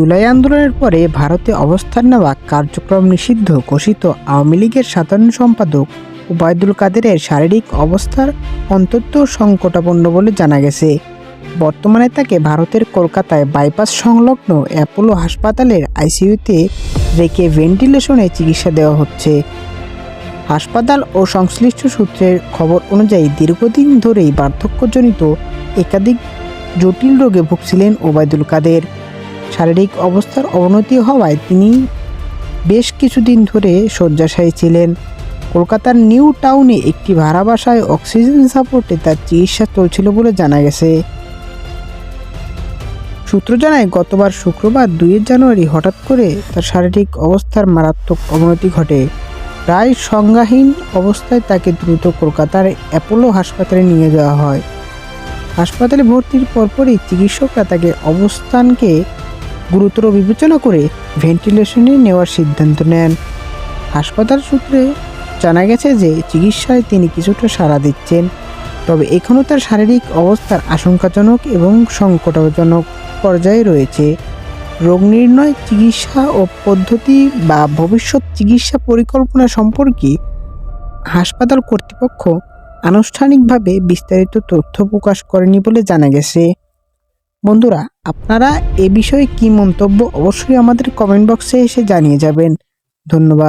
জুলাই আন্দোলনের পরে ভারতে অবস্থান নেওয়া কার্যক্রম নিষিদ্ধ ঘোষিত আওয়ামী লীগের সাধারণ সম্পাদক ওবায়দুল কাদেরের শারীরিক অবস্থার অন্তত সংকটাপন্ন বলে জানা গেছে। বর্তমানে তাকে ভারতের কলকাতায় বাইপাস সংলগ্ন অ্যাপোলো হাসপাতালের আইসিইউতে রেখে ভেন্টিলেশনে চিকিৎসা দেওয়া হচ্ছে। হাসপাতাল ও সংশ্লিষ্ট সূত্রের খবর অনুযায়ী দীর্ঘদিন ধরেই বার্ধক্যজনিত একাধিক জটিল রোগে ভুগছিলেন ওবায়দুল কাদের। শারীরিক অবস্থার অবনতি হওয়ায় তিনি বেশ কিছুদিন ধরে শয্যাশায়ী ছিলেন। কলকাতার নিউ টাউনে একটি ভাড়া বাসায় অক্সিজেন সাপোর্টে তার চিকিৎসা চলছিল বলে জানা গেছে। সূত্র জানায়, গতবার শুক্রবার দুই জানুয়ারি হঠাৎ করে তার শারীরিক অবস্থার মারাত্মক অবনতি ঘটে। প্রায় সংজ্ঞাহীন অবস্থায় তাকে দ্রুত কলকাতার অ্যাপোলো হাসপাতালে নিয়ে যাওয়া হয়। হাসপাতালে ভর্তির পরপরই চিকিৎসকরা তাকে অবস্থানকে গুরুতর বিবেচনা করে ভেন্টিলেশনে নেওয়ার সিদ্ধান্ত নেন। হাসপাতাল সূত্রে জানা গেছে যে চিকিৎসায় তিনি কিছুটা সাড়া দিচ্ছেন, তবে এখনও তার শারীরিক অবস্থার আশঙ্কাজনক এবং সংকটজনক পর্যায়ে রয়েছে। রোগ নির্ণয়, চিকিৎসা ও পদ্ধতি বা ভবিষ্যৎ চিকিৎসা পরিকল্পনা সম্পর্কে হাসপাতাল কর্তৃপক্ষ আনুষ্ঠানিকভাবে বিস্তারিত তথ্য প্রকাশ করেনি বলে জানা গেছে। বন্ধুরা আপনারা এ বিষয়ে কি মন্তব্য অবশ্যই আমাদের কমেন্ট বক্সে এসে জানিয়ে যাবেন। ধন্যবাদ।